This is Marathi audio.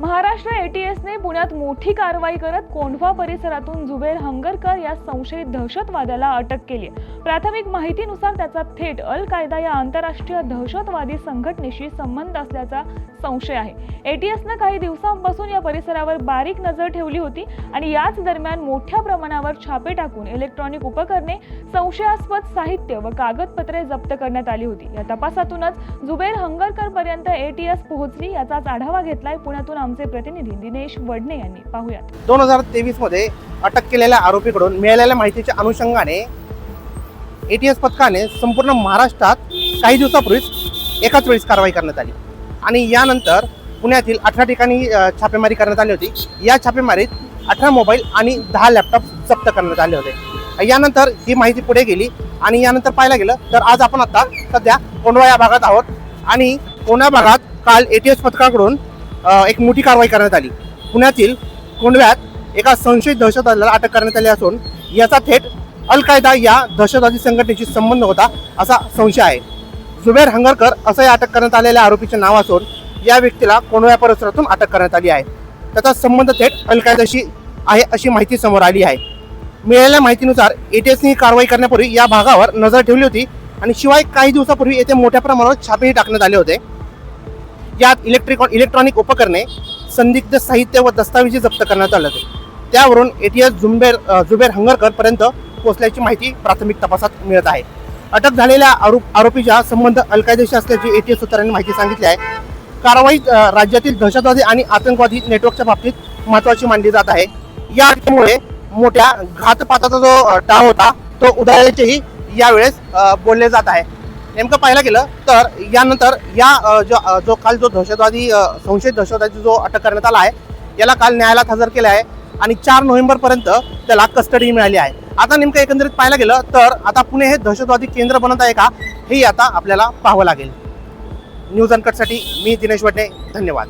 महाराष्ट्र एटीएसने पुण्यात मोठी कारवाई करत कोंढवा परिसरातून जुबेर हंगरकर या संशयित दहशतवाद्याला अटक केली आहे. प्राथमिक माहितीनुसार त्याचा थेट अल कायदा या आंतरराष्ट्रीय दहशतवादी संघटनेशी संबंध असल्याचा संशय आहे एटीएसनं काही दिवसांपासून या परिसरावर बारीक नजर ठेवली होती आणि याच दरम्यान मोठ्या प्रमाणावर छापे टाकून इलेक्ट्रॉनिक उपकरणे संशयास्पद साहित्य व कागदपत्रे जप्त करण्यात आली होती या तपासातूनच जुबेर हंगरकर पर्यंत एटीएस पोहोचली याचाच आढावा घेतलाय पुण्यातून आमचे प्रतिनिधी दिनेश वडणे यांनी. पाहूयात. दोन हजार तेवीसमध्ये अटक केलेल्या आरोपीकडून मिळालेल्या माहितीच्या अनुषंगाने एटीएस पथकाने संपूर्ण महाराष्ट्रात काही दिवसापूर्वीच एकाच वेळेस कारवाई करण्यात आली. आणि यानंतर पुण्यातील अठरा ठिकाणी छापेमारी करण्यात आली होती. या छापेमारीत अठरा मोबाईल आणि दहा लॅपटॉप जप्त करण्यात आले होते. यानंतर ही माहिती पुढे गेली आणि यानंतर पाहायला गेलं तर आज आपण आता सध्या कोंडवा या भागात आहोत. आणि कोंढवा भागात काल एटीएस पथकाकडून एक मोठी कारवाई करण्यात आली. पुण्यातील कोंडव्यात एका संशयित दहशतवाद्याला अटक करण्यात आली असून याचा थेट अल कायदा या दहशतवादी संघटनेशी संबंध होता असा संशय आहे. जुबेर हंगरकर असं या अटक करण्यात आलेल्या आरोपीचे नाव असून या व्यक्तीला कोंडव्या परिसरातून अटक करण्यात आली आहे. त्याचा संबंध थेट अल कायदाशी आहे अशी माहिती समोर आली आहे. मिळालेल्या माहितीनुसार एटीएसने ही कारवाई करण्यापूर्वी या भागावर नजर ठेवली होती आणि शिवाय काही दिवसापूर्वी येथे मोठ्या प्रमाणावर छापेही टाकण्यात आले होते. यात इलेक्ट्रिक इलेक्ट्रॉनिक उपकरणे संदिग्ध साहित्य व दस्तावेजी जप्त करण्यात आले होते. त्यावरून एटीएस जुंबेर जुबेर हंगरकर पर्यंत पोहोचल्याची माहिती प्राथमिक तपासात मिळत आहे. अटक झालेल्या आरोप आरोपीच्या संबंध अल कायदेशी असल्याची एटीएस सूत्रांनी माहिती सांगितली आहे. कारवाईत राज्यातील दहशतवादी आणि आतंकवादी नेटवर्कच्या बाबतीत महत्वाची मानली जात आहे. या अटकेमुळे मोठ्या घातपाताचा जो अ, डाव होता तो उदाहरणाचेही यावेळेस बोलले जात आहे. नेमकं पाहायला गेलं तर यानंतर या जो जो काल जो दहशतवादी संशयित दहशतवादी जो अटक करण्यात आला आहे याला काल न्यायालयात हजर केलं आहे आणि चार नोव्हेंबरपर्यंत त्याला कस्टडी मिळाली आहे. आता नेमकं एकंदरीत पाहायला गेलं तर आता पुणे हे दहशतवादी केंद्र बनत आहे का हे आता आपल्याला पाहावं लागेल. न्यूज अनकटसाठी मी दिनेश वडणे धन्यवाद.